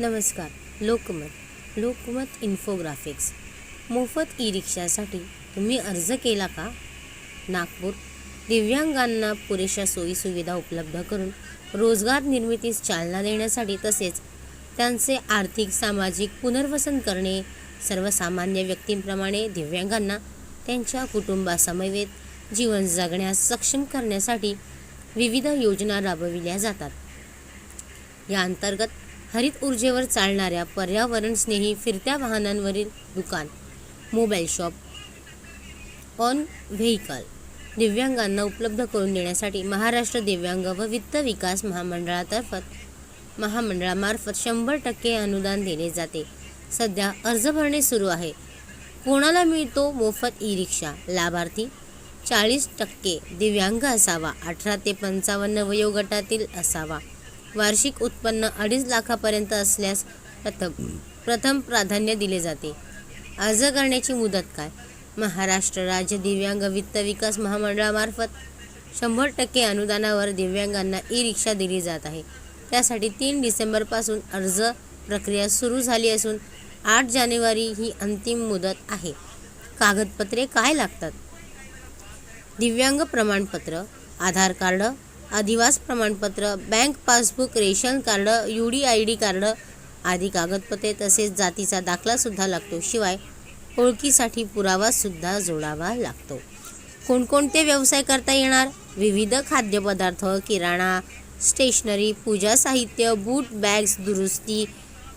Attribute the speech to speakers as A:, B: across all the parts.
A: नमस्कार लोकमत लोकमत इन्फोग्राफिक्स मोफत ई रिक्षासाठी तुम्ही अर्ज केला का? नागपूर दिव्यांगांना पुरेशा सोयीसुविधा उपलब्ध करून रोजगार निर्मितीस चालना देण्यासाठी तसेच त्यांचे आर्थिक सामाजिक पुनर्वसन करणे सर्वसामान्य व्यक्तींप्रमाणे दिव्यांगांना त्यांच्या कुटुंबासमवेत जीवन जगण्यास सक्षम करण्यासाठी विविध योजना राबविल्या जातात. या अंतर्गत हरित ऊर्जेवर चालणाऱ्या पर्यावरणस्नेही फिरत्या वाहनांवरील दुकान मोबाईल शॉप ऑन व्हेकल दिव्यांगांना उपलब्ध करून देण्यासाठी महाराष्ट्र दिव्यांग व वित्त विकास महामंडळातर्फत महामंडळामार्फत शंभर टक्के अनुदान दिले जाते. सध्या अर्ज भरणे सुरू आहे. कोणाला मिळतो मोफत ई रिक्षा लाभार्थी? चाळीस टक्के दिव्यांग असावा. अठरा ते पंचावन्न वयोगटातील असावा. वार्षिक उत्पन्न अडीच लाखापर्यंत असल्यास प्रथम प्रथम प्राधान्य दिले जाते. अर्ज करण्याची मुदत काय? महाराष्ट्र राज्य दिव्यांग वित्त विकास महामंडळामार्फत शंभर टक्के अनुदानावर दिव्यांगांना ई रिक्षा दिली जात आहे. त्यासाठी तीन डिसेंबरपासून अर्ज प्रक्रिया सुरू झाली असून आठ जानेवारी ही अंतिम मुदत आहे. कागदपत्रे काय लागतात? दिव्यांग प्रमाणपत्र आधार कार्ड अधिवास प्रमाणपत्र bank passbook ration card U D I D card आदी कागदपत्रे तसेच जातीचा दाखलासुद्धा लागतो. शिवाय ओळखीसाठी पुरावासुद्धा जोडावा लागतो. कोणकोणते व्यवसाय करता येणार? विविध खाद्यपदार्थ किराणा स्टेशनरी पूजा साहित्य बूट बॅग्स दुरुस्ती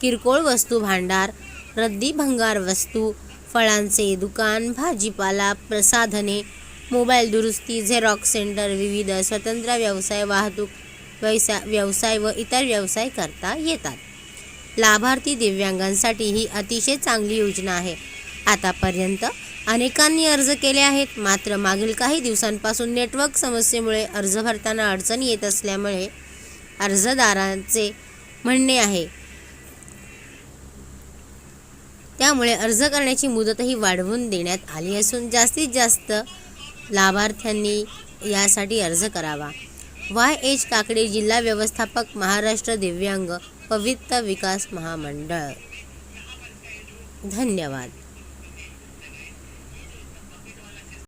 A: किरकोळ वस्तू भांडार रद्दी भंगार वस्तू फळांचे दुकान भाजीपाला प्रसाधने मोबाईल दुरुस्ती झेरॉक्स सेंटर विविध स्वतंत्र व्यवसाय वाहतूक व्यवसाय व्यवसाय व इतर व्यवसाय करता येतात. लाभार्थी दिव्यांगांसाठी ही अतिशय चांगली योजना आहे. आतापर्यंत अनेकांनी अर्ज केले आहेत. मात्र मागील काही दिवसांपासून नेटवर्क समस्येमुळे अर्ज भरताना अडचण येत असल्यामुळे अर्जदारांचे म्हणणे आहे. त्यामुळे अर्ज करण्याची मुदतही वाढवून देण्यात आली असून जास्तीत जास्त लाभार्थ्यांनी यासाठी अर्ज करावा. वाय. एच. काकडे जिल्हा व्यवस्थापक महाराष्ट्र दिव्यांग पवित्र विकास महामंडळ. धन्यवाद.